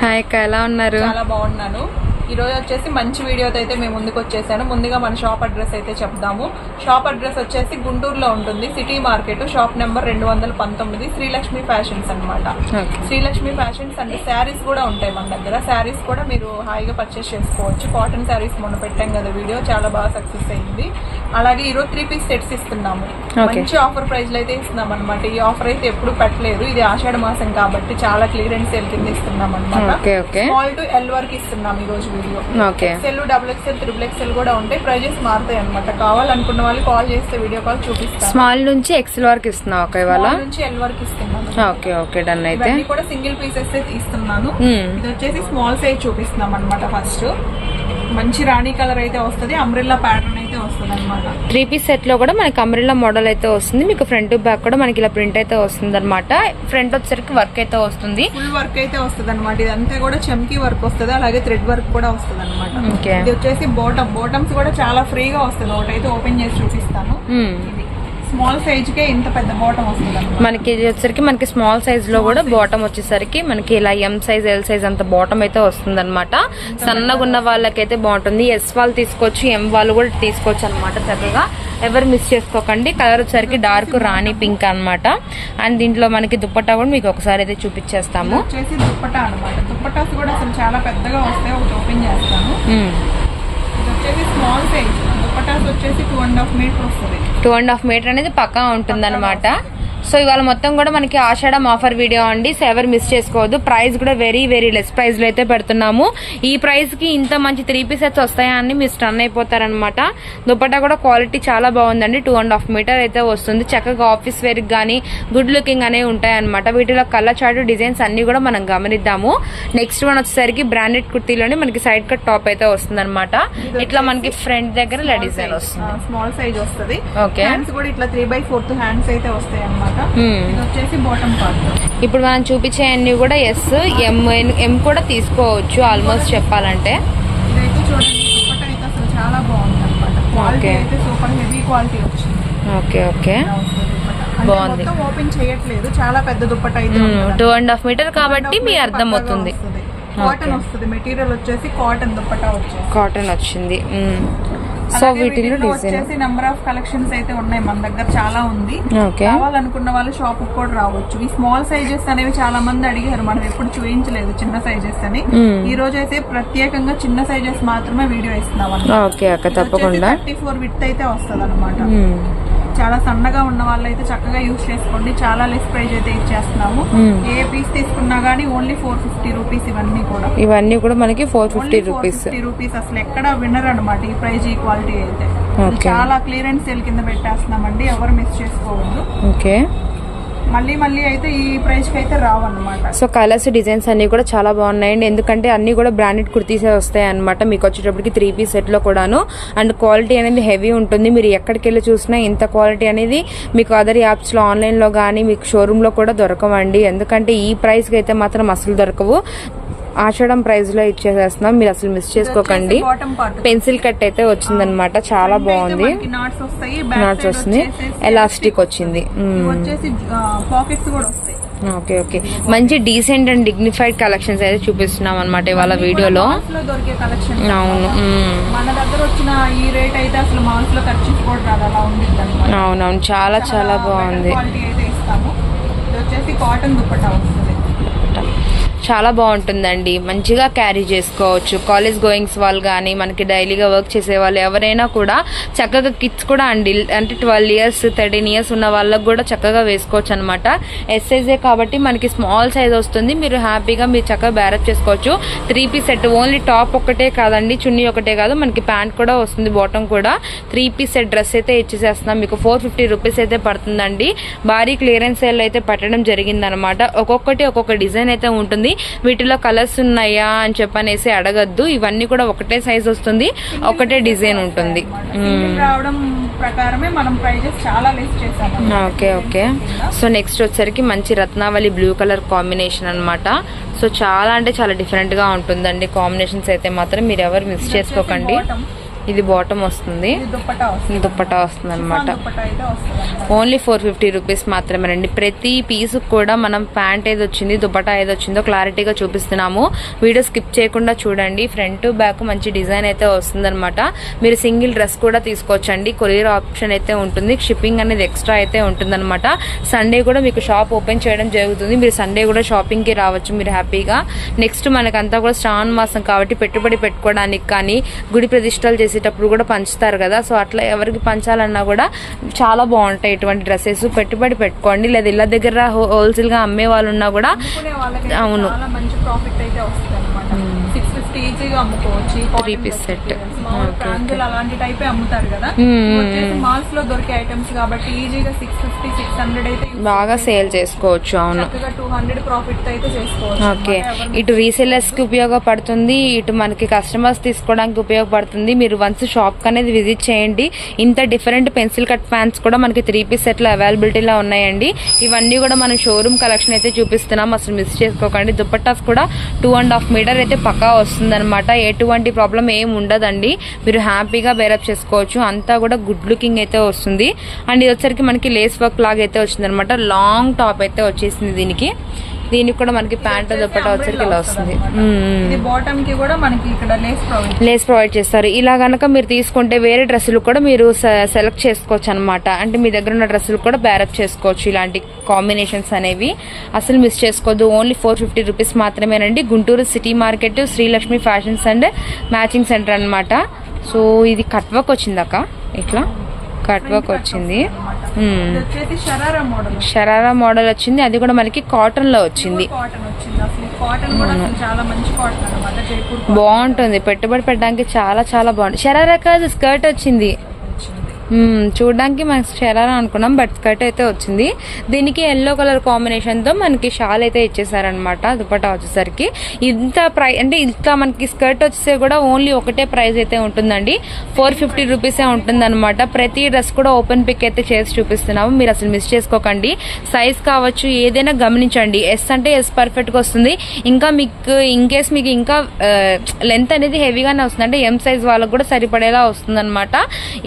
Hi అక్క ఎలా ఉన్నారు? చాలా బాగున్నాను. ఈ రోజు వచ్చేసి మంచి వీడియోతో అయితే మేము ముందుకు వచ్చేసాను. ముందుగా మన షాప్ అడ్రస్ అయితే చెప్దాము. షాప్ అడ్రస్ వచ్చేసి గుంటూరులో ఉంటుంది. సిటీ మార్కెట్ షాప్ నెంబర్ రెండు వందల పంతొమ్మిది శ్రీలక్ష్మి ఫ్యాషన్స్ అన్నమాట. ఓకే. శ్రీలక్ష్మి ఫ్యాషన్స్ అంటే శారీస్ కూడా ఉంటాయి మన దగ్గర. శారీస్ కూడా మీరు హాయిగా పర్చేస్ చేసుకోవచ్చు. కాటన్ శారీస్ మొన్న పెట్టాం కదా వీడియో చాలా బాగా సక్సెస్ అయింది. అలాగే ఈరోజు త్రీ పీస్ సెట్స్ ఇస్తున్నాము. మంచి ఆఫర్ ప్రైస్లో అయితే ఇస్తున్నాం అనమాట ఈ ఆఫర్ అయితే ఎప్పుడు పెట్టలేదు. ఇది ఆషాఢ మాసం కాబట్టి చాలా క్లియరెన్స్ సేల్ కింద ఇస్తున్నాం అనమాట స్మాల్ టు ఎల్ వరకు ఇస్తున్నాం ఈ రోజు XL double XL triple XL కూడా ఉంటాయి. ప్రైజెస్ మారుతాయి అనమాట కావాలనుకున్న వాళ్ళు కాల్ చేస్తే వీడియో కాల్ స్మాల్ నుంచి ఎక్సెల్ వరకు ఇస్తున్నావు అక్క ఇవాళ? నుంచి ఎల్ వరకు ఇస్తున్నాను. ఓకే ఓకే డన్ అయితే. ఇవన్నీ కూడా సింగిల్ పీసెస్ ఇస్తున్నాను. ఇది వచ్చేసి స్మాల్ సైజ్ చూపిస్తున్నాం అనమాట ఫస్ట్ మంచి రాణి కలర్ అయితే వస్తుంది. అంబ్రెల్లా ప్యాటర్న్ వస్తుంది అనమాట త్రీ పీస్ సెట్లో కూడా మనకి అంబ్రెల్లా మోడల్ అయితే వస్తుంది. మీకు ఫ్రంట్ బ్యాక్ కూడా మనకి ఇలా ప్రింట్ అయితే వస్తుంది అనమాట ఫ్రంట్ వచ్చేసరికి వర్క్ అయితే వస్తుంది. ఫుల్ వర్క్ అయితే వస్తుంది అనమాట ఇదంతా కూడా చమ్కీ వర్క్ వస్తుంది. అలాగే థ్రెడ్ వర్క్ కూడా వస్తుంది అనమాట ఇది వచ్చేసి బాటమ్ బాటమ్స్ కూడా చాలా ఫ్రీగా వస్తుంది ఒకటైతే ఓపెన్ చేసి చూపిస్తాను. ఇది స్మాల్ సైజ్ కే ఇంత పెద్ద బాటమ్ వస్తుంది అనమాట మనకి ఇది వచ్చేసరికి మనకి స్మాల్ సైజ్లో కూడా బాటమ్ వచ్చేసరికి మనకి ఇలా ఎం సైజ్ ఎల్ సైజ్ అంత బాటమ్ అయితే వస్తుంది అనమాట సన్నగా ఉన్న వాళ్ళకైతే బాగుంటుంది. ఎస్ వాళ్ళు తీసుకోవచ్చు ఎం వాళ్ళు కూడా తీసుకోవచ్చు అనమాట చక్కగా ఎవరు మిస్ చేసుకోకండి. కలర్ వచ్చేసరికి డార్క్ రాణి పింక్ అన్నమాట. అండ్ దీంట్లో మనకి దుప్పట్టా కూడా మీకు ఒకసారి అయితే చూపించేస్తాము. వచ్చేసి దుప్పటా అనమాట దుప్పటాస్ కూడా అసలు చాలా పెద్దగా వస్తాయి ఒకటి ఓపెన్ చేస్తాను. ఇది వచ్చేసి స్మాల్ సైజ్ వచ్చేసి టూ అండ్ హాఫ్ మీటర్ వస్తుంది. టూ అండ్ హాఫ్ మీటర్ అనేది పక్కా ఉంటుంది సో ఇవాళ మొత్తం కూడా మనకి ఆషాఢం ఆఫర్ వీడియో అండి. సో ఎవరు మిస్ చేసుకోవద్దు. ప్రైస్ కూడా వెరీ వెరీ లెస్ ప్రైస్లో అయితే పెడుతున్నాము. ఈ ప్రైస్కి ఇంత మంచి త్రీ పీసెస్ వస్తాయా అని మీరు స్టన్ అయిపోతారనమాట దుపట్టా కూడా క్వాలిటీ చాలా బాగుందండి. టూ అండ్ హాఫ్ మీటర్ అయితే వస్తుంది. చక్కగా ఆఫీస్ వేర్ కానీ గుడ్ లుకింగ్ అనేవి ఉంటాయి అనమాట వీటిలో కలర్ చార్ట్ డిజైన్స్ అన్ని కూడా మనం గమనిద్దాము. నెక్స్ట్ వన్ వచ్చేసరికి బ్రాండెడ్ కుర్తీలోనే మనకి సైడ్ కట్ టాప్ అయితే వస్తుంది అనమాట ఇట్లా మనకి ఫ్రంట్ దగ్గర ఇలా డిజైన్ వస్తుంది. స్మాల్ సైజ్ వస్తుంది. Okay. హ్యాండ్స్ కూడా ఇట్లా త్రీ బై ఫోర్త్ హ్యాండ్స్ అయితే వస్తాయి అనమాట. వచ్చేసి బాటమ్ పార్ట్ ఇప్పుడు మనం చూపించే అన్ని కూడా ఎస్ ఎం ఎం కూడా తీసుకోవచ్చు ఆల్మోస్ట్ చెప్పాలంటే. ఇదైతే చూడండి దుప్పట అయితే అసలు చాలా బాగుంది అనమాట క్వాలిటీ. అయితే సూపర్ హెవీ క్వాలిటీ వచ్చింది. Okay okay. బాగుంది. ఓపెన్ చేయట్లేదు చాలా పెద్ద దుప్పట అయితే ఉంటుంది. టూ అండ్ హాఫ్ మీటర్ కాబట్టి మీ అర్థం అవుతుంది. కాటన్ వస్తుంది మెటీరియల్ వచ్చేసి కాటన్ దుప్పటా వచ్చేసి. కాటన్ వచ్చింది. సో వీటిలో వచ్చేసి నెంబర్ ఆఫ్ కలెక్షన్స్ అయితే ఉన్నాయి మన దగ్గర చాలా ఉంది. కావాలనుకున్న వాళ్ళు షాప్ కూడా రావచ్చు. ఈ స్మాల్ సైజెస్ అనేవి చాలా మంది అడిగారు మనం ఎప్పుడు చూపించలేదు చిన్న సైజెస్ అని. Hmm. ఈ రోజు అయితే ప్రత్యేకంగా చిన్న సైజెస్ మాత్రమే వీడియో ఇస్తున్నాం ఓకే అక్క తప్పకుండా. థర్టీ ఫోర్ విత్ అయితే వస్తుంది అనమాట మ్మ్. చాలా సన్నగా ఉన్న వాళ్ళైతే చక్కగా యూస్ చేసుకోండి. చాలా లెస్ ప్రైస్ అయితే ఇచ్చేస్తున్నాము. Hmm. ఏ పీస్ తీసుకున్నా గానీ ఓన్లీ ఫోర్ ఫిఫ్టీ రూపీస్ ఇవన్నీ కూడా. ఇవన్నీ కూడా మనకి four fifty rupees fifty rupees అసలు ఎక్కడ వినరు అనమాట ఈ ప్రైస్ ఈ క్వాలిటీ అయితే. చాలా క్లియరెన్స్ సేల్ కింద పెట్టేస్తున్నామండి. ఎవరు మిస్ చేసుకోవద్దు. ఓకే మళ్ళీ మళ్ళీ అయితే ఈ ప్రైస్కి అయితే రావన్నమాట. సో కలర్స్ డిజైన్స్ అన్ని కూడా చాలా బాగున్నాయండి ఎందుకంటే అన్ని కూడా బ్రాండెడ్ కుర్తీసే వస్తాయి అనమాట మీకు వచ్చేటప్పటికి త్రీ పీస్ సెట్లో కూడాను. అండ్ క్వాలిటీ అనేది హెవీ ఉంటుంది. మీరు ఎక్కడికి వెళ్ళి చూసినా ఇంత క్వాలిటీ అనేది మీకు అదర్ యాప్స్లో ఆన్లైన్లో కానీ మీకు షోరూమ్లో కూడా దొరకవండి. ఎందుకంటే ఈ ప్రైస్కి అయితే మాత్రం అసలు దొరకవు. ఆషాఢం ప్రైస్లో ఇచ్చేసేస్తున్నాం. మీరు అసలు మిస్ చేసుకోకండి. పెన్సిల్ కట్ అయితే వచ్చిందనమాట చాలా బాగుంది. నాట్స్ వస్తుంది. ఎలాస్టిక్ వచ్చింది. కూడా వస్తాయి. ఓకే ఓకే మంచి డీసెంట్ అండ్ డిగ్నిఫైడ్ కలెక్షన్స్ అయితే చూపిస్తున్నాం అనమాట ఇవాళ వీడియోలో. అవును. అనమాట అవునవును. చాలా చాలా బాగుంది. కాటన్ వస్తుంది. చాలా బాగుంటుందండి. మంచిగా క్యారీ చేసుకోవచ్చు. కాలేజ్ గోయింగ్స్ వాళ్ళు కానీ మనకి డైలీగా వర్క్ చేసే వాళ్ళు ఎవరైనా కూడా చక్కగా కిడ్స్ కూడా అండి. అంటే ట్వెల్వ్ ఇయర్స్ థర్టీన్ ఇయర్స్ ఉన్న వాళ్ళకు కూడా చక్కగా వేసుకోవచ్చు అనమాట ఎస్సైజే కాబట్టి మనకి స్మాల్ సైజ్ వస్తుంది. మీరు హ్యాపీగా మీరు చక్కగా బ్యారప్ చేసుకోవచ్చు. Three piece set only top ఒకటే కాదండి. చున్నీ ఒకటే కాదు. మనకి ప్యాంట్ కూడా వస్తుంది బాటమ్ కూడా. త్రీ పీస్ సెట్ డ్రెస్ అయితే ఇచ్చేసేస్తున్నాం. మీకు ఫోర్ ఫిఫ్టీ రూపీస్ అయితే పడుతుందండి. భారీ క్లియరెన్స్ సేల్ అయితే పెట్టడం జరిగిందనమాట ఒక్కొక్కటి ఒక్కొక్క డిజైన్ అయితే ఉంటుంది. వీటిలో కలర్స్ ఉన్నాయా అని చెప్పనేసి అడగద్దు. ఇవన్నీ కూడా ఒకటే సైజ్ వస్తుంది ఒకటే డిజైన్ ఉంటుంది. Okay okay. సో నెక్స్ట్ వచ్చరికి మంచి రత్నావళి బ్లూ కలర్ కాంబినేషన్ అన్నమాట. సో చాలా అంటే చాలా డిఫరెంట్గా ఉంటుందండి కాంబినేషన్స్ అయితే మాత్రం మీరు ఎవరు మిస్ చేసుకోకండి. ఇది బాటమ్ వస్తుంది. దుప్పటా వస్తుంది. దుప్పటా వస్తుంది అనమాట dupatta only four fifty rupees మాత్రమేనండి ప్రతి పీస్ కూడా మనం ప్యాంట్ ఏది వచ్చింది దుపట్టా ఏది వచ్చిందో క్లారిటీగా చూపిస్తున్నాము. వీడియో స్కిప్ చేయకుండా చూడండి. ఫ్రంట్ బ్యాక్ మంచి డిజైన్ అయితే వస్తుందన్నమాట. మీరు సింగిల్ డ్రెస్ కూడా తీసుకోవచ్చండి. కొరియర్ ఆప్షన్ అయితే ఉంటుంది. షిప్పింగ్ అనేది ఎక్స్ట్రా అయితే ఉంటుందన్నమాట. సండే కూడా మీకు షాప్ ఓపెన్ చేయడం జరుగుతుంది. మీరు సండే కూడా షాపింగ్కి రావచ్చు. మీరు హ్యాపీగా నెక్స్ట్ మనకంతా కూడా శ్రావణ మాసం కాబట్టి పెట్టుబడి పెట్టుకోవడానికి కానీ గుడి ప్రతిష్టలు చేసేటప్పుడు కూడా పంచుతారు కదా. సో అట్లా ఎవరికి పంచాలన్నా కూడా చాలా బాగుంటాయి ఇటువంటి డ్రెస్సెస్. పెట్టుబడి పెట్టుకోండి. లేదా ఇళ్ళ దగ్గర హోల్సేల్గా అమ్మే వాళ్ళు ఉన్నా కూడా అవును. మంచి ప్రాఫిట్ అయితే ఫిఫ్టీ ఈజీగా అమ్ముకోవచ్చు materials. మామూలు ప్రాంజులు అలాంటి టైపే అమ్ముతారు కదా. మ్మ్. ఇవి వచ్చేసి మాల్స్లో దొరికే ఐటమ్స్ కాబట్టి ఈజీగా సిక్స్ ఫిఫ్టీ సిక్స్ హండ్రెడ్ అయితే బాగా సేల్ చేసుకోవచ్చు అవును. టూ హండ్రెడ్ ప్రాఫిట్ అయితే చేసుకోవచ్చు. ఓకే ఇటు రీసేలర్స్కి ఉపయోగపడుతుంది ఇటు మనకి కస్టమర్స్ తీసుకోవడానికి ఉపయోగపడుతుంది. మీరు వన్స్ షాప్ అనేది విజిట్ చేయండి. ఇంత డిఫరెంట్ పెన్సిల్ కట్ ప్యాంట్స్ కూడా మనకి త్రీ పీస్ సెట్లు అవైలబిలిటీలో ఉన్నాయండి. ఇవన్నీ కూడా మనం షోరూమ్ కలెక్షన్ అయితే చూపిస్తున్నాం. అసలు మిస్ చేసుకోకండి. దుపట్టాస్ కూడా టూ అండ్ హాఫ్ మీటర్ అయితే పక్కా వస్తుందన్నమాట. ఎటువంటి ప్రాబ్లం ఏం ఉండదండి. మీరు హ్యాపీగా బేరప్ చేసుకోవచ్చు. అంతా కూడా గుడ్ లుకింగ్ అయితే వస్తుంది. అండ్ ఇది వచ్చరికి మనకి లేస్ వర్క్ లాగా అయితే వచ్చిందనమాట లాంగ్ టాప్ అయితే వచ్చేసింది దీనికి. దీనికి కూడా మనకి ప్యాంట్ దుపట్టా వచ్చరికి ఇలా వస్తుంది. బాటమ్కి కూడా మనకి ఇక్కడ లేస్ ప్రొవైడ్ చేస్తారు. ఇలా గనక మీరు తీసుకుంటే వేరే డ్రెస్సులు కూడా మీరు సెలెక్ట్ చేసుకోవచ్చు అనమాట అంటే మీ దగ్గర ఉన్న డ్రెస్సులు కూడా బ్యారప్ చేసుకోవచ్చు. ఇలాంటి కాంబినేషన్స్ అనేవి అసలు మిస్ చేసుకోవద్దు. ఓన్లీ ఫోర్ ఫిఫ్టీ రూపీస్ మాత్రమేనండి. Guntur city market Srilakshmi Fashions and matching centre అన్నమాట. సో ఇది కట్ వర్క్ వచ్చిందక్క ఇట్లా? కట్ వర్క్ వచ్చింది. షరారా మోడల్ షరారా మోడల్ వచ్చింది. అది కూడా మనకి కాటన్లో వచ్చింది. కాటన్ వచ్చింది. అసలు కాటన్ కూడా అసలు చాలా మంచి కాటన్ అనమాట జైపూర్ cotton. బాగుంటుంది. పెట్టుబడి పెట్టడానికి చాలా చాలా బాగుంటుంది. షరారా కాదు స్కర్ట్ వచ్చింది. చూడడానికి మనకి షరారా అనుకున్నాం బట్ స్కర్ట్ అయితే వచ్చింది. దీనికి ఎల్లో కలర్ కాంబినేషన్తో మనకి షాల్ అయితే ఇచ్చేసారనమాట దుపట్టా వచ్చేసరికి. ఇంత ప్రై అంటే ఇంత మనకి స్కర్ట్ వచ్చేసే కూడా ఓన్లీ ఒకటే ప్రైస్ అయితే ఉంటుందండి. ఫోర్ ఫిఫ్టీ రూపీసే ఉంటుందన్నమాట. ప్రతి డ్రెస్ కూడా ఓపెన్ పిక్ అయితే చేసి చూపిస్తున్నాము. మీరు అసలు మిస్ చేసుకోకండి. సైజ్ కావచ్చు ఏదైనా గమనించండి. ఎస్ అంటే ఎస్ పర్ఫెక్ట్గా వస్తుంది. ఇంకా మీకు ఇన్ కేస్ మీకు ఇంకా లెంత్ అనేది హెవీగానే వస్తుంది అంటే ఎం సైజ్ వాళ్ళకి కూడా సరిపడేలా వస్తుందన్నమాట.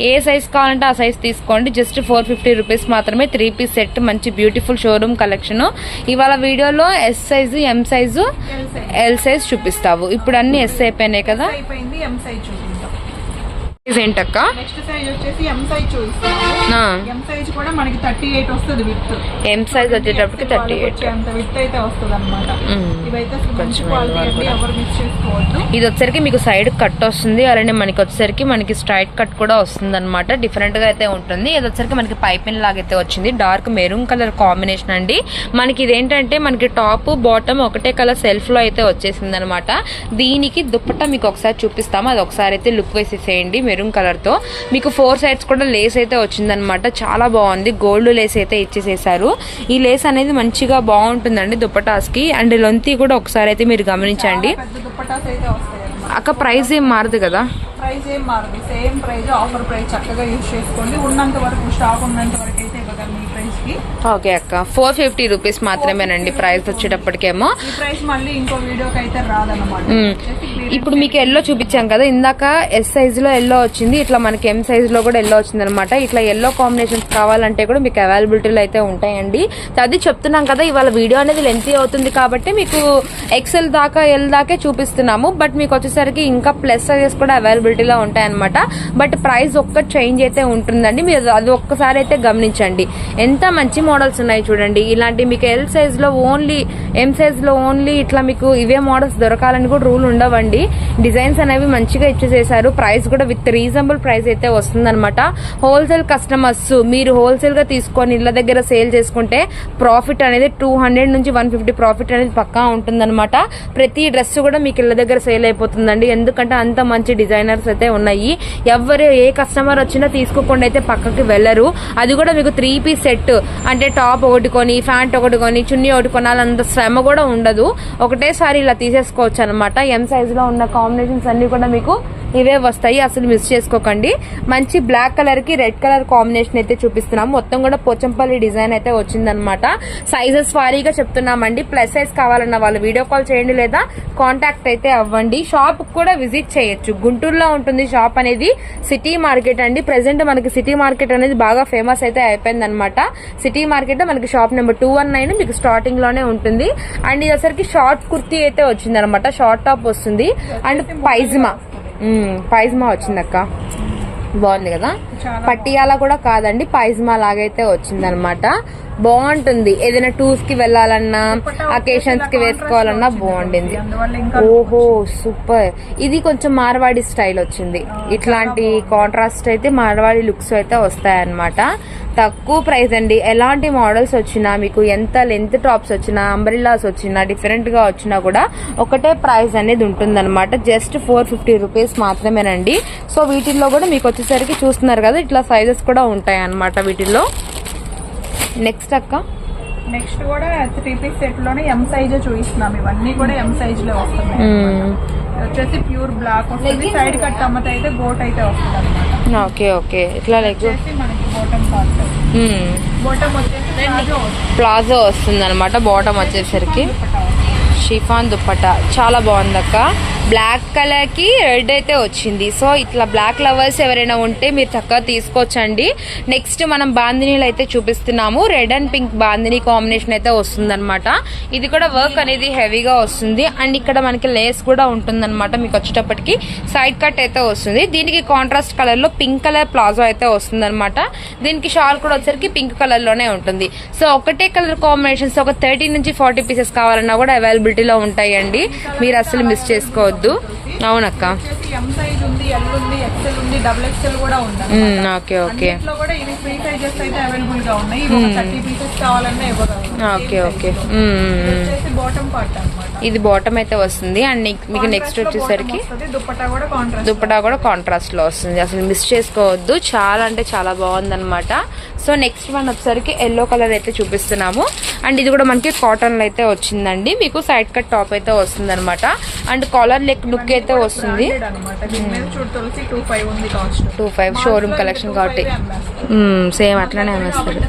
ఏ సైజ్ కావాలంటే ఆ సైజ్ తీసుకోండి. జస్ట్ ఫోర్ ఫిఫ్టీ రూపీస్ మాత్రమే త్రీ పీస్ సెట్ మంచి బ్యూటిఫుల్ షోరూమ్ కలెక్షన్ ఇవాళ వీడియోలో S size M size. L size చూపిస్తావు. ఇప్పుడు అన్ని ఎస్ అయిపోయినాయి కదా? అయిపోయింది ఎం సైజ్ సైజ్ ఏంటక్క? నెక్స్ట్ సైజ్ వచ్చేసి ఎం సైజ్ చూపిస్తాము ఆ, ఎం సైజ్ కూడా మనకి థర్టీ ఎయిట్ వస్తుంది విత్ ఎం సైజ్ వచ్చేటప్పటికి థర్టీ ఎయిట్ అంత విత్ అయితే వస్తుంది అనమాట. ఇవైతే మంచి క్వాలిటీ. ఎవరు చేసుకోవద్దు. ఇది వచ్చరికి మీకు సైడ్ కట్ వస్తుంది అలానే మనకి వచ్చేసరికి మనకి స్ట్రైట్ కట్ కూడా వస్తుంది అనమాట డిఫరెంట్గా అయితే ఉంటుంది. ఇది వచ్చరికి మనకి పైపిన్ లాగైతే వచ్చింది. డార్క్ మెరూన్ కలర్ కాంబినేషన్ అండి. మనకి ఇదేంటంటే మనకి టాప్ బాటమ్ ఒకటే కలర్ సెల్ఫ్లో అయితే వచ్చేసింది అనమాట దీనికి దుప్పట్టా మీకు ఒకసారి చూపిస్తాము. అది ఒకసారి అయితే లుక్ వేసేసేయండి మెరూన్ కలర్తో. మీకు ఫోర్ సైడ్స్ కూడా లేస్ అయితే వచ్చిందనమాట. చాలా బాగుంది. గోల్డ్ లేస్ అయితే ఇచ్చేసేసారు. ఈ లేస్ అనేది మంచిగా బాగుంటుందండి దుప్పటాస్కి. అండ్ లొంతి కూడా ఒకసారి అయితే మీరు గమనించండి. అక్క ప్రైస్ ఏం మారదు కదా? ప్రైస్ ఏం మారదు. సేమ్ ప్రైస్ ఆఫర్ ప్రైస్ చక్కగా యూజ్ చేసుకోండి. ఉన్నంత వరకు స్టాక్ ఉన్నంత వరకు కి. ఓకే అక్క. ఫోర్ ఫిఫ్టీ రూపీస్ మాత్రమేనండి ప్రైస్ వచ్చేటప్పటికేమో. ఈ ప్రైస్ మళ్ళీ ఇంకో వీడియోకి అయితే రాదన్నమాట. ఇప్పుడు మీకు ఎల్లో చూపించాం కదా ఇందాక ఎస్ సైజ్లో ఎల్లో వచ్చింది ఇట్లా మనకి ఎం సైజ్లో కూడా ఎల్లో వచ్చింది అనమాట ఇట్లా ఎల్లో కాంబినేషన్స్ కావాలంటే కూడా మీకు అవైలబిలిటీలో అయితే ఉంటాయండి. అది చెప్తున్నాం కదా ఇవాళ వీడియో అనేది లెంతీ అవుతుంది కాబట్టి మీకు ఎక్సెల్ దాకా ఎల్ దాకే చూపిస్తున్నాము. బట్ మీకు వచ్చేసరికి ఇంకా ప్లస్ సైజెస్ కూడా అవైలబిలిటీలో ఉంటాయి అనమాట బట్ ప్రైస్ ఒక్క చేంజ్ అయితే ఉంటుందండి. మీరు అది ఒక్కసారి అయితే గమనించండి. ఎంత మంచి మోడల్స్ ఉన్నాయి చూడండి. ఇలాంటి మీకు ఎల్ సైజ్లో ఓన్లీ ఎం సైజ్లో ఓన్లీ ఇట్లా మీకు ఇవే మోడల్స్ దొరకాలని కూడా రూల్ ఉండవండి. డిజైన్స్ అనేవి మంచిగా ఇచ్చేసేసారు. ప్రైస్ కూడా విత్ రీజనబుల్ ప్రైస్ అయితే వస్తుందన్నమాట. హోల్సేల్ కస్టమర్స్ మీరు హోల్సేల్గా తీసుకొని ఇళ్ళ దగ్గర సేల్ చేసుకుంటే ప్రాఫిట్ అనేది టూ హండ్రెడ్ నుంచి వన్ ఫిఫ్టీ ప్రాఫిట్ అనేది పక్కా ఉంటుందన్నమాట. ప్రతి డ్రెస్ కూడా మీకు ఇళ్ళ దగ్గర సేల్ అయిపోతుందండి. ఎందుకంటే అంత మంచి డిజైనర్స్ అయితే ఉన్నాయి. ఎవరు ఏ కస్టమర్ వచ్చినా తీసుకోకుండా అయితే పక్కకి వెళ్ళరు. అది కూడా మీకు త్రీ పీస్ సెట్ అంటే టాప్ ఒకటి కొని ప్యాంట్ ఒకటి కొని చున్నీ ఒకటి కొనాలంత శ్రమ కూడా ఉండదు. ఒకటేసారి ఇలా తీసేసుకోవచ్చు అనమాట ఎం సైజ్లో ఉన్న కాంబినేషన్స్ అన్ని కూడా మీకు ఇవే వస్తాయి. అసలు మిస్ చేసుకోకండి. మంచి బ్లాక్ కలర్కి రెడ్ కలర్ కాంబినేషన్ అయితే చూపిస్తున్నాం మొత్తం కూడా పోచంపల్లి డిజైన్ అయితే వచ్చిందనమాట సైజెస్ వారీగా చెప్తున్నామండి. ప్లస్ సైజ్ కావాలన్న వాళ్ళు వీడియో కాల్ చేయండి లేదా కాంటాక్ట్ అయితే అవ్వండి. షాప్ కూడా విజిట్ చేయొచ్చు. గుంటూరులో ఉంటుంది షాప్ అనేది. సిటీ మార్కెట్ అండి. ప్రెసెంట్ మనకి సిటీ మార్కెట్ అనేది బాగా ఫేమస్ అయితే అయిపోయింది అనమాట సిటీ మార్కెట్లో మనకి shop number two one nine మీకు స్టార్టింగ్లోనే ఉంటుంది. అండ్ ఇది వచ్చరికి షార్ట్ కుర్తీ అయితే వచ్చింది అనమాట షార్ట్ టాప్ వస్తుంది. And pyjama. పైజ్మా వచ్చిందక్క. బాగుంది కదా? పట్టియాలా కూడా కాదండి పైజ్మా లాగైతే వచ్చింది అనమాట బాగుంటుంది. ఏదైనా టూర్స్కి వెళ్ళాలన్నా అకేషన్స్కి వేసుకోవాలన్నా బాగుండింది. ఓహో సూపర్. ఇది కొంచెం మార్వాడి స్టైల్ వచ్చింది. ఇట్లాంటి కాంట్రాస్ట్ అయితే మార్వాడి లుక్స్ అయితే వస్తాయన్నమాట. తక్కువ ప్రైస్ అండి. ఎలాంటి మోడల్స్ వచ్చినా మీకు ఎంత లెంత్ టాప్స్ వచ్చినా అంబ్రిల్లాస్ వచ్చినా డిఫరెంట్గా వచ్చినా కూడా ఒకటే ప్రైస్ అనేది ఉంటుందన్నమాట. జస్ట్ ఫోర్ ఫిఫ్టీ రూపీస్ మాత్రమేనండి. సో వీటిల్లో కూడా మీకు వచ్చేసరికి చూస్తున్నారు కదా ఇట్లా సైజెస్ కూడా ఉంటాయి అన్నమాట వీటిల్లో. నెక్స్ట్ అక్క. నెక్స్ట్ కూడా త్రీ పీస్ సెట్లోనే ఎం సైజ్ చూపిస్తున్నాం. ఇవన్నీ కూడా ఎం సైజ్లో వస్తున్నాయి. ఇది వచ్చేసి ప్యూర్ బ్లాక్ వస్తుంది. సైడ్ కట్ అమ్మత అయితే గోట్ అయితే వస్తుంది అనమాట ఓకే ఓకే ఇట్లా లైక్ వచ్చేసి మనకి బాటమ్ బాటమ్ వచ్చేసి ప్లాజో వస్తుంది. అనమాట బాటమ్ వచ్చేసరికి. షిఫాన్ దుప్పట. చాలా బాగుంది అక్క బ్లాక్ కలర్కి రెడ్ అయితే వచ్చింది. సో ఇట్లా బ్లాక్ లవర్స్ ఎవరైనా ఉంటే మీరు చక్కగా తీసుకోవచ్చండి. నెక్స్ట్ మనం బాందినీలు అయితే చూపిస్తున్నాము. Red and pink bandhani combination అయితే వస్తుందన్నమాట. ఇది కూడా వర్క్ అనేది హెవీగా వస్తుంది. అండ్ ఇక్కడ మనకి లేస్ కూడా ఉంటుందన్నమాట మీకు వచ్చేటప్పటికి. సైడ్ కట్ అయితే వస్తుంది. దీనికి కాంట్రాస్ట్ కలర్లో పింక్ కలర్ ప్లాజో అయితే వస్తుందన్నమాట. దీనికి షాల్ కూడా వచ్చరికి పింక్ కలర్లోనే ఉంటుంది. సో ఒకటే కలర్ కాంబినేషన్స్ ఒక థర్టీ నుంచి ఫార్టీ పీసెస్ కావాలన్నా కూడా అవైలబిలిటీలో ఉంటాయండి. మీరు అసలు మిస్ చేసుకోవద్దు. అవునక్క. Okay okay. Okay okay. ఇది బాటమ్ అయితే వస్తుంది. అండ్ మీకు నెక్స్ట్ వచ్చేసరికి దుప్పటా కూడా కాంట్రాస్ట్లో వస్తుంది. అసలు మిస్ చేసుకోవద్దు. చాలా అంటే చాలా బాగుందన్నమాట. సో నెక్స్ట్ వన్ వచ్చేసరికి ఎల్లో కలర్ అయితే చూపిస్తున్నాము. అండ్ ఇది కూడా మనకి కాటన్లో అయితే వచ్చిందండి. మీకు సైడ్ కట్ టాప్ అయితే వస్తుంది అనమాట అండ్ కాలర్ లెక్ లుక్ అయితే వస్తుంది. టూ ఫైవ్ షోరూమ్ కలెక్షన్ కాబట్టి. సేమ్ అట్లానే అమ్మేస్తారు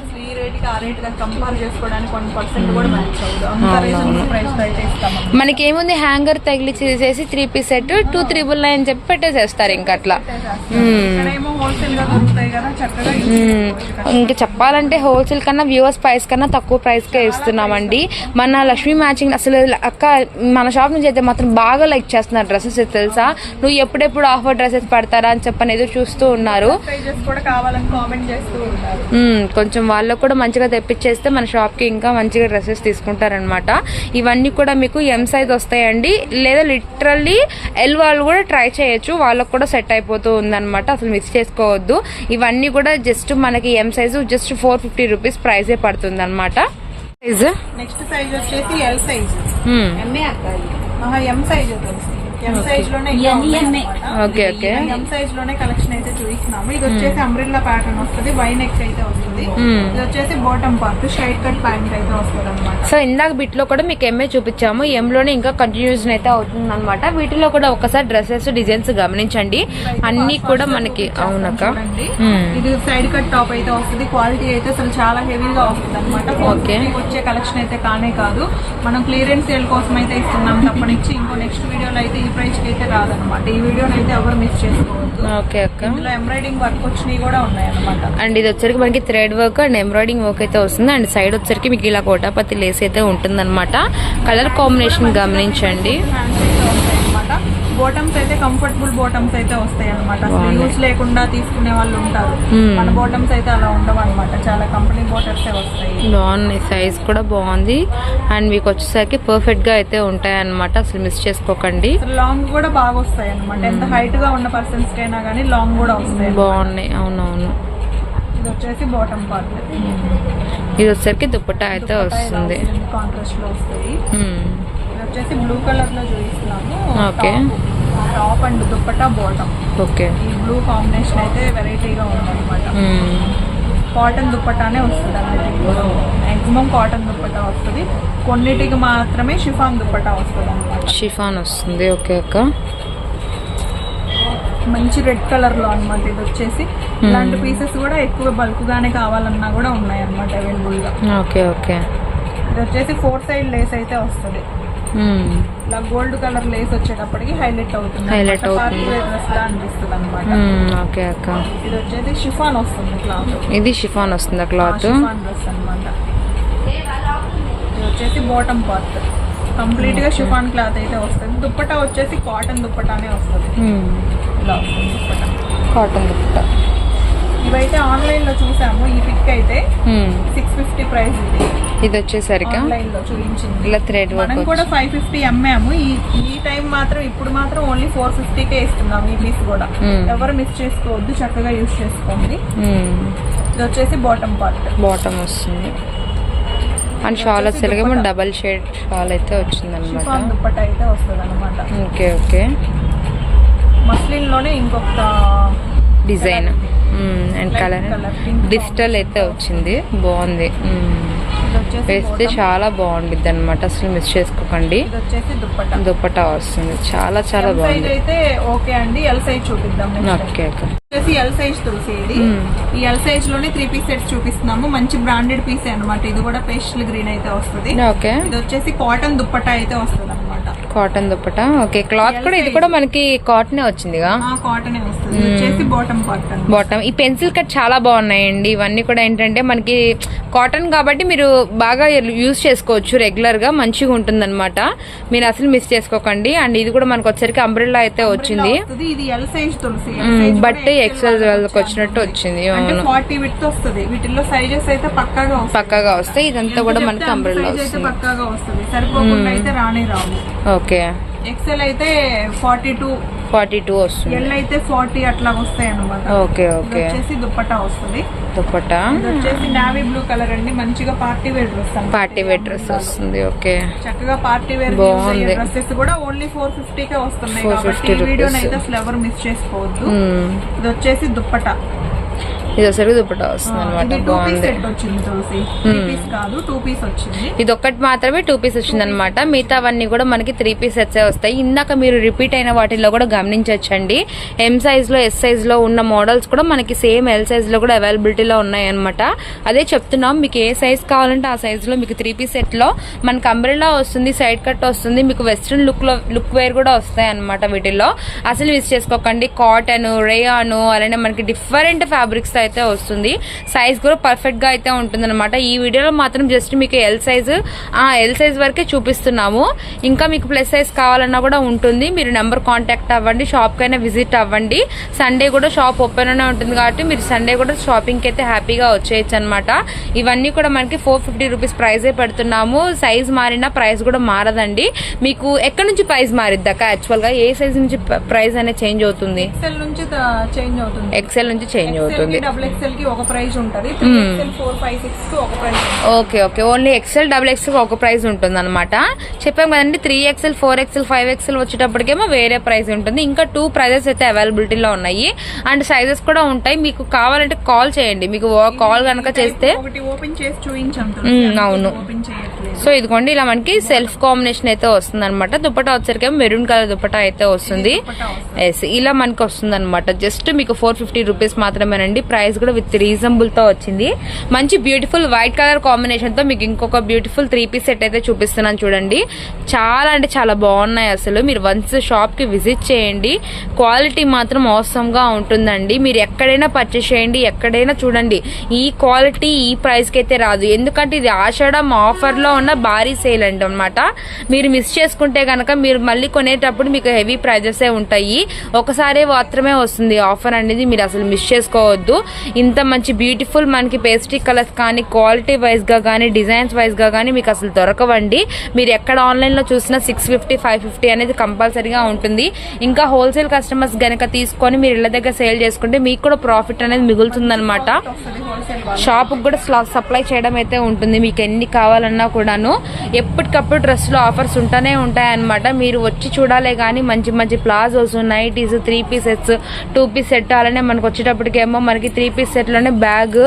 మనకి ఏముంది హ్యాంగర్ తగిలి చేసేసి three piece set two triple nine చెప్పి పెట్టేసేస్తారు ఇంకా ఇంకా చెప్పాలంటే హోల్సేల్ కన్నా వ్యూవర్స్ ప్రైస్ కన్నా తక్కువ ప్రైస్ కే ఇస్తున్నామండి. మన లక్ష్మీ మ్యాచింగ్ అసలు అక్క మన షాప్ నుంచి అయితే మాత్రం బాగా లైక్ చేస్తున్నారు డ్రెస్సెస్ తెలుసా? నువ్వు ఎప్పుడెప్పుడు ఆఫర్ డ్రెస్సెస్ పడతారా అని చెప్పని ఏదో చూస్తూ ఉన్నారు. కొంచెం వాళ్ళకు కూడా మంచిగా తెప్పించేస్తే మన షాప్కి ఇంకా మంచిగా డ్రెస్సెస్ తీసుకుంటారనమాట ఇవన్నీ కూడా మీకు ఎం సైజ్ వస్తాయండి. లేదా లిటరల్లీ ఎల్ వాళ్ళు కూడా ట్రై చేయొచ్చు. వాళ్ళకు కూడా సెట్ అయిపోతూ ఉందన్నమాట. అసలు మిస్ చేసుకోవద్దు. ఇవన్నీ కూడా జస్ట్ మనకి M size just four fifty rupees ప్రైజే పడుతుంది అనమాట సైజ్ నెక్స్ట్ సైజ్ వచ్చేసి ఎల్ సైజ్ ఆహా ఎం సైజ్ తెలుసు ఎం సైజ్ ఓకే ఓకే ఎం సైజ్లోనే కలెక్షన్ అయితే చూపిస్తున్నాము. ఇది వచ్చేసి అంబ్రిల్లా ప్యాటర్న్ వస్తుంది వై నెక్ అయితే వస్తుంది. ఇది వచ్చేసి bottom part straight cut pant అయితే వస్తుంది అనమాట సో ఇందాక బిట్లో కూడా మీకు ఎంఏ చూపించాము. ఎంలోనే ఇంకా కంటిన్యూషన్ అయితే అవుతుంది అనమాట వీటిలో కూడా ఒకసారి డ్రెస్సెస్ డిజైన్స్ గమనించండి. అన్ని కూడా మనకి అవునక్క. మ్మ్. ఇది సైడ్ కట్ టాప్ అయితే వస్తుంది. క్వాలిటీ అయితే అసలు చాలా హెవీగా వస్తుంది అనమాట. వచ్చే కలెక్షన్ అయితే కానే కాదు. మనం క్లియరెన్స్ సేల్ కోసం అయితే ఇస్తున్నాం తప్పనిచ్చి. ఇంకో నెక్స్ట్ వీడియోలో అయితే ఈ ప్రైస్కి అయితే రాదనమాట ఈ వీడియోని అయితే ఎవరు మిస్ చేసుకోవద్దు. ఓకే అక్క. ఇందులో ఎంబ్రాయిడింగ్ వర్క్ వచ్చినవి కూడా ఉన్నాయి అనమాట అండ్ ఇది వచ్చరికి మనకి thread work and embroidering work అయితే వస్తుంది. అండ్ సైడ్ వచ్చరికి మీకు ఇలా కోటాపతి లేస్ అయితే ఉంటుందన్నమాట. కలర్ కాంబినేషన్ గమనించండి. బోటమ్స్ అయితే కంఫర్టబుల్ బోటమ్స్ అయితే వస్తాయి అనమాట యూస్ లేకుండా తీసుకునే వాళ్ళు ఉంటారు. మన బోటమ్స్ అయితే అలా ఉండవు అనమాట చాలా కంపెనీ బోటమ్స్ వస్తాయి. బాగున్నాయి సైజ్ కూడా బాగుంది. అండ్ మీకు వచ్చేసరికి పర్ఫెక్ట్గా అయితే ఉంటాయి అనమాట అసలు మిస్ చేసుకోకండి. లాంగ్ కూడా బాగా వస్తాయి అనమాట ఎంత హైట్గా ఉన్న పర్సన్స్ కైనా కానీ లాంగ్ కూడా వస్తాయి బాగున్నాయి అవునవును. ఇది వచ్చేసి బాటమ్ పార్ట్ ఇది వచ్చేసరికి దుప్పటా అయితే వస్తుంది. కాంట్రాస్ట్లో వస్తాయి. వచ్చేసి బ్లూ కలర్లో చూపిస్తున్నాము. Okay. Top and dupatta bottom okay. ఈ బ్లూ కాంబినేషన్ అయితే వెరైటీగా ఉంది అనమాట Hmm. కాటన్ దుప్పటానే వస్తుంది అన్నిటికి మాక్సిమం కాటన్ దుప్పటా వస్తుంది. కొన్నిటికి మాత్రమే షిఫాన్ దుప్పటా వస్తుంది అనమాట షిఫాన్ వస్తుంది. ఓకే అక్క. మంచి రెడ్ కలర్లో అన్నమాట ఇది వచ్చేసి. ఇలాంటి పీసెస్ కూడా ఎక్కువ బల్క్ గానే కావాలన్నా కూడా ఉన్నాయి అన్నమాట అవైలబుల్గా. Okay okay. ఇది వచ్చేసి ఫోర్ సైడ్ లేస్ అయితే వస్తుంది. ఇలా గోల్డ్ కలర్ లేస్ వచ్చేటప్పటికి హైలైట్ అవుతుంది. అన్నమాట. అవుతుంది. అనిపిస్తుంది అనమాట ఓకే అక్క. ఇది వచ్చేసి షిఫాన్ వస్తుంది క్లాత్. ఇది షిఫాన్ వస్తుందా క్లాత్? డ్రెస్ అన్నమాట. ఇది వచ్చేసి బాటమ్ పార్ట్ కంప్లీట్గా షిఫాన్ క్లాత్ అయితే వస్తుంది. దుప్పటా వచ్చేసి కాటన్ దుప్పటానే వస్తుంది. ఇలా వస్తుంది దుప్పటా. కాటన్ దుప్పట. ఇవైతే ఆన్లైన్లో చూసాము. ఈ పిక్ అయితే. సిక్స్ ఫిఫ్టీ ప్రైస్ ఇది. ఇది వచ్చేసరికి ఇలా థ్రెడ్ వర్క్ కూడా ఫైవ్ ఫిఫ్టీ అమ్మాము. ఈ ఈ టైం మాత్రం ఇప్పుడు మాత్రం ఓన్లీ ఫోర్ ఫిఫ్టీకే ఇస్తున్నాం ఈ పీస్ కూడా. ఎవరు మిస్ చేసుకోవద్దు చక్కగా యూస్ చేసుకోండి. ఇది వచ్చేసి బాటమ్ పార్ట్ బాటమ్ వస్తుంది. అండ్ షాల్ వచ్చేసరికి డబల్ షేడ్ షాల్ అయితే వచ్చింది అనమాట దుప్పట అయితే వస్తుంది అనమాట ఓకే ఓకే. మస్లిన్లోనే ఇంకొక డిజైన్ అండ్ కలర్ డిజిటల్ అయితే వచ్చింది. బాగుంది. వేస్తే. చాలా బాగుండిద్ది అనమాట అసలు మిస్ చేసుకోకండి. దుప్పట. వస్తుంది. చాలా చాలా సైజ్ బాగుంది. అయితే ఓకే అండి. ఎల్ సైజ్ చూపిద్దాం ఓకే వచ్చేసి ఎల్ సైజ్ తులసి ఇది. ఈ ఎల్ సైజ్లోనే త్రీ పీస్ సెట్స్ చూపిస్తున్నాము. మంచి బ్రాండెడ్ పీస్ అన్నమాట. ఇది కూడా పేస్టల్ గ్రీన్ అయితే వస్తుంది. ఓకే. ఇది వచ్చేసి కాటన్ దుప్పట్టా అయితే వస్తుంది అనమాట కాటన్ దుపట్టా ఓకే క్లాత్ కూడా ఇది కూడా మనకి కాటనే వచ్చిందిగా? కాటన్ బాటమ్ ఈ పెన్సిల్ కట్ చాలా బాగున్నాయండి. ఇవన్నీ కూడా ఏంటంటే మనకి కాటన్ కాబట్టి మీరు బాగా యూజ్ చేసుకోవచ్చు రెగ్యులర్గా మంచిగా ఉంటుంది మీరు అసలు మిస్ చేసుకోకండి. అండ్ ఇది కూడా మనకు వచ్చరికి అంబ్రెల్లా అయితే వచ్చింది. బట్ XL ఎక్సెల్ వాళ్ళకి వచ్చినట్టు వచ్చింది. అవును. పక్కాగా వస్తాయి. పక్కాగా వస్తే ఇదంతా కూడా మనకి అంబ్రెల్లా వస్తుంది. ఓకే. ఎక్సెల్ అయితే ఫార్టీ టూ ఫార్టీ టూ వస్తుంది. ఎల్ అయితే ఫార్టీ అట్లా వస్తాయి అనమాట ఓకే ఓకే. వచ్చేసి దుప్పట్టా వస్తుంది. దుపట్టా ఇది వచ్చేసి నావీ బ్లూ కలర్ అండి. మంచిగా party wear dress party wear dress వస్తుంది ఓకే. చక్కగా పార్టీ వేర్ బాగుంది. డ్రెస్సెస్ కూడా ఓన్లీ ఫోర్ ఫిఫ్టీ కే వస్తున్నాయి 450 కాబట్టి వీడియోని. అయితే ఫ్లేవర్ మిస్ చేసుకోవద్దు. మ్మ్. ఇది వచ్చేసి దుప్పట. ఇది ఒకసారి దుపట్టా వస్తుంది అనమాట ఇది బాగుంది. ఒక్కటి మాత్రమే టూ పీస్ వచ్చింది అనమాట మిగతావన్నీ కూడా మనకి త్రీ పీస్ సెట్సే వస్తాయి. ఇందాక మీరు రిపీట్ అయిన వాటిల్లో కూడా గమనించవచ్చండి ఎం సైజ్లో ఎస్ సైజ్లో ఉన్న మోడల్స్ కూడా మనకి సేమ్ ఎల్ సైజ్లో కూడా అవైలబిలిటీలో ఉన్నాయి అనమాట అదే చెప్తున్నాం మీకు ఏ సైజ్ కావాలంటే ఆ సైజ్లో మీకు త్రీ పీస్ సెట్లో మనకి అంబ్రెల్లా వస్తుంది సైడ్ కట్ వస్తుంది మీకు వెస్ట్రన్ లుక్లో లుక్ వేర్ కూడా వస్తాయి అనమాట వీటిల్లో. అసలు మిస్ చేసుకోకండి. కాటన్ రేయాను అలానే మనకి డిఫరెంట్ ఫ్యాబ్రిక్స్ అయితే వస్తుంది. సైజ్ కూడా పర్ఫెక్ట్గా అయితే ఉంటుంది అనమాట ఈ వీడియోలో మాత్రం జస్ట్ మీకు ఎల్ సైజ్ ఆ ఎల్ సైజ్ వరకే చూపిస్తున్నాము. ఇంకా మీకు ప్లస్ సైజ్ కావాలన్నా కూడా ఉంటుంది. మీరు నెంబర్ కాంటాక్ట్ అవ్వండి షాప్ కైనా విజిట్ అవ్వండి. సండే కూడా షాప్ ఓపెన్ అనే ఉంటుంది కాబట్టి మీరు సండే కూడా షాపింగ్కి అయితే హ్యాపీగా వచ్చేయచ్చు అనమాట ఇవన్నీ కూడా మనకి ఫోర్ ఫిఫ్టీ రూపీస్ ప్రైజే పెడుతున్నాము. సైజ్ మారినా ప్రైస్ కూడా మారదండి. మీకు ఎక్కడి నుంచి ప్రైస్ మారిద్దాక యాక్చువల్గా ఏ సైజ్ నుంచి ప్రైస్ అనేది చేంజ్ అవుతుంది? ఎక్సెల్ నుంచి చేంజ్ అవుతుంది. డబుల్ ఎక్సెల్కి ఒక ప్రైస్ ఉంటది. త్రీ ఫోర్ ఫైవ్ సిక్స్కి ఒక price okay okay only XL double XL ఒక ప్రైస్ ఉంటుంది అనమాట చెప్పాం కదండి three XL four XL five XL వచ్చేటప్పటికేమో వేరే ప్రైస్ ఉంటుంది. ఇంకా టూ ప్రైజెస్ అయితే అవైలబిలిటీలో ఉన్నాయి. అండ్ సైజెస్ కూడా ఉంటాయి. మీకు కావాలంటే కాల్ చేయండి. మీకు కాల్ కనుక చేస్తే ఓపెన్ చేసి చూపించాం మ్మ్, అవును. సో ఇదిగోండి ఇలా మనకి సెల్ఫ్ కాంబినేషన్ అయితే వస్తుంది అనమాట దుప్పటా వచ్చరికి మెరూన్ కలర్ దుప్పటా అయితే వస్తుంది. ఇలా మనకి వస్తుంది అనమాట జస్ట్ మీకు ఫోర్ ఫిఫ్టీ రూపీస్ మాత్రమేనండి. ప్రైస్ కూడా విత్ రీజనబుల్తో వచ్చింది. మంచి బ్యూటిఫుల్ వైట్ కలర్ కాంబినేషన్తో మీకు ఇంకొక బ్యూటిఫుల్ త్రీ పీస్ సెట్ అయితే చూపిస్తున్నాను చూడండి. చాలా అంటే చాలా బాగున్నాయి అసలు. మీరు వన్స్ షాప్కి విజిట్ చేయండి. క్వాలిటీ మాత్రం అవసరం గా ఉంటుందండి. మీరు ఎక్కడైనా పర్చేస్ చేయండి ఎక్కడైనా చూడండి. ఈ క్వాలిటీ ఈ ప్రైస్కి అయితే రాదు. ఎందుకంటే ఇది ఆషాఢం ఆఫర్లో ఉన్న భారీ సేల్ అండి అనమాట మీరు మిస్ చేసుకుంటే గనక మీరు మళ్ళీ కొనేటప్పుడు మీకు హెవీ ప్రైజెస్ ఉంటాయి. ఒకసారి మాత్రమే వస్తుంది ఆఫర్ అనేది. మీరు అసలు మిస్ చేసుకోవద్దు. ఇంత మంచి బ్యూటిఫుల్ మనకి పేస్ట్రీ కలర్స్ కానీ క్వాలిటీ వైజ్గా కానీ డిజైన్స్ వైజ్గా కానీ మీకు అసలు దొరకవండి. మీరు ఎక్కడ ఆన్లైన్లో చూసినా సిక్స్ ఫిఫ్టీ ఫైవ్ ఫిఫ్టీ అనేది కంపల్సరీగా ఉంటుంది. ఇంకా హోల్సేల్ కస్టమర్స్ కనుక తీసుకొని మీరు ఇళ్ళ దగ్గర సేల్ చేసుకుంటే మీకు కూడా ప్రాఫిట్ అనేది మిగులుతుంది షాప్కి కూడా స్లా సప్లై చేయడం అయితే ఉంటుంది. మీకు ఎన్ని కావాలన్నా కూడాను. ఎప్పటికప్పుడు డ్రెస్లో ఆఫర్స్ ఉంటానే ఉంటాయన్నమాట. మీరు వచ్చి చూడాలే కానీ మంచి మంచి palazzos nighties three piece sets two piece set అలానే మనకు వచ్చేటప్పటికేమో మనకి త్రీ పీస్ సెట్లోనే బ్యాగ్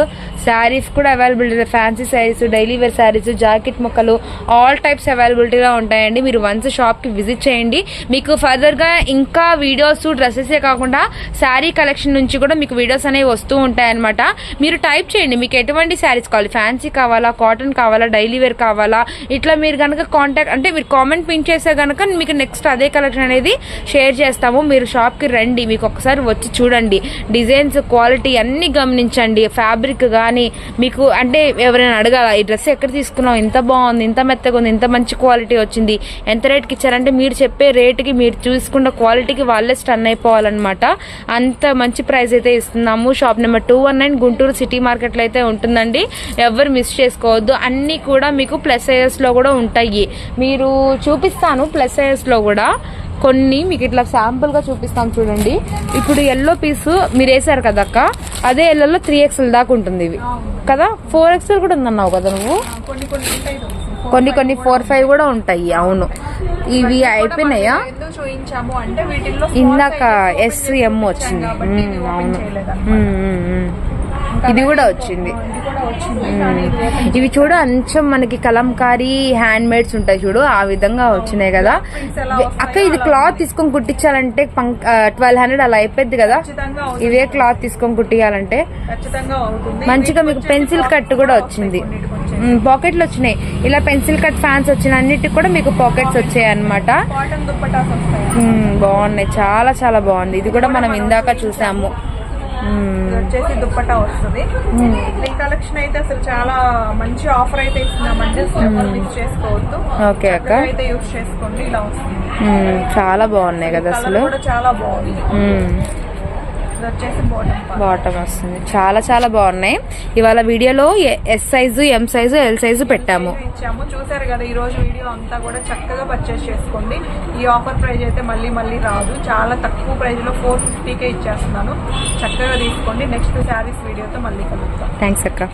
శారీస్ కూడా availability fancy saris daily wear saris jacket ముక్కలు ఆల్ టైప్స్ అవైలబిలిటీగా ఉంటాయండి. మీరు వన్స్ షాప్కి విజిట్ చేయండి. మీకు ఫర్దర్గా ఇంకా వీడియోస్ డ్రెస్సెసే కాకుండా శారీ కలెక్షన్ నుంచి కూడా మీకు వీడియోస్ అనేవి వస్తూ ఉంటాయన్నమాట. మీరు టైప్ చేయండి. మీకు ఎటువంటి శారీస్ కావాలి? ఫ్యాన్సీ కావాలా? కాటన్ కావాలా? డైలీ వేర్ కావాలా? ఇట్లా మీరు కనుక కాంటాక్ట్ అంటే మీరు కామెంట్ పిన్ చేస్తే కనుక మీకు నెక్స్ట్ అదే కలెక్షన్ అనేది షేర్ చేస్తాము. మీరు షాప్కి రండి. మీకు ఒకసారి వచ్చి చూడండి. డిజైన్స్ క్వాలిటీ అన్నీ గమనించండి. ఫ్యాబ్రిక్ కానీ మీకు అంటే ఎవరైనా అడగాల ఈ డ్రెస్ ఎక్కడ తీసుకున్నావు? ఇంత బాగుంది ఇంత మెత్తగా ఉంది ఇంత మంచి క్వాలిటీ వచ్చింది. ఎంత రేట్కి ఇచ్చారంటే మీరు చెప్పే రేటుకి మీరు చూసుకున్న క్వాలిటీకి వాళ్ళే స్టన్ అయిపోవాలన్నమాట. అంత మంచి ప్రైస్ అయితే ఇస్తున్నాము. Shop number two one nine Guntur city మార్కెట్లో అయితే ఉంటుందండి. ఎవరు మిస్ చేసుకోవద్దు. అన్నీ కూడా మీకు ప్లస్ సైజెస్లో కూడా ఉంటాయి. మీరు చూపిస్తాను ప్లస్ సైజెస్లో కూడా. కొన్ని మీకు ఇట్లా శాంపుల్గా చూపిస్తాం చూడండి. ఇప్పుడు ఎల్లో పీస్ మీరు వేసారు కదా అక్క? అదే ఎల్లోలో త్రీ ఎక్స్ఎల్ దాకా ఉంటుంది ఇవి. కదా? ఫోర్ ఎక్స్ఎల్ కూడా ఉందన్నావు కదా నువ్వు? కొన్ని కొన్ని ఫోర్ ఫైవ్ కూడా ఉంటాయి. అవును. ఇవి అయిపోయినాయా? ఇందాక sizes ఎస్ open ఎం చేసి వచ్చింది అవును ఇది కూడా వచ్చింది. ఇవి చూడు అంచం మనకి కలంకారీ హ్యాండ్ మేడ్స్ ఉంటాయి చూడు ఆ విధంగా వచ్చినాయి కదా. అక్క ఇది క్లాత్ తీసుకొని కుట్టించాలంటే ట్వెల్వ్ హండ్రెడ్ అలా అయిపోద్ది కదా. ఇవే క్లాత్ తీసుకొని కుట్టియాలంటే. మంచిగా మీకు పెన్సిల్ కట్ కూడా వచ్చింది. పాకెట్లు వచ్చినాయి. ఇలా పెన్సిల్ కట్ ఫ్యాన్స్ వచ్చిన అన్నిటికి కూడా మీకు పాకెట్స్ వచ్చాయి అనమాట బాగున్నాయి. చాలా చాలా బాగుంది. ఇది కూడా మనం ఇందాక చూసాము. ఇది వచ్చేసి దుప్పటా వస్తుంది. ఈ కలెక్షన్ అయితే అసలు చాలా మంచి ఆఫర్ అయితే ఇస్తున్నామండి అసలు ఎవరు మిస్ చేసుకోవద్దు. ఓకే అక్క. అయితే యూస్ చేసుకోండి. ఇలా వస్తుంది. మ్మ్. చాలా బాగున్నాయి కదా అసలు. కూడా చాలా బాగుంది. ఇది వచ్చేసి బాటమ్ వస్తుంది. చాలా చాలా బాగున్నాయి. ఇవాళ వీడియోలో S size M size L size పెట్టాము. ఇచ్చాము. చూసారు కదా ఈ రోజు వీడియో అంతా కూడా చక్కగా పర్చేస్ చేసుకోండి. ఈ ఆఫర్ ప్రైస్ అయితే మళ్ళీ మళ్ళీ రాదు. చాలా తక్కువ ప్రైస్లో ఫోర్ ఫిఫ్టీకే ఇచ్చేస్తున్నాను. చక్కగా తీసుకోండి. నెక్స్ట్ శారీస్ వీడియోతో మళ్ళీ కలుద్దాం. థ్యాంక్స్ అక్క.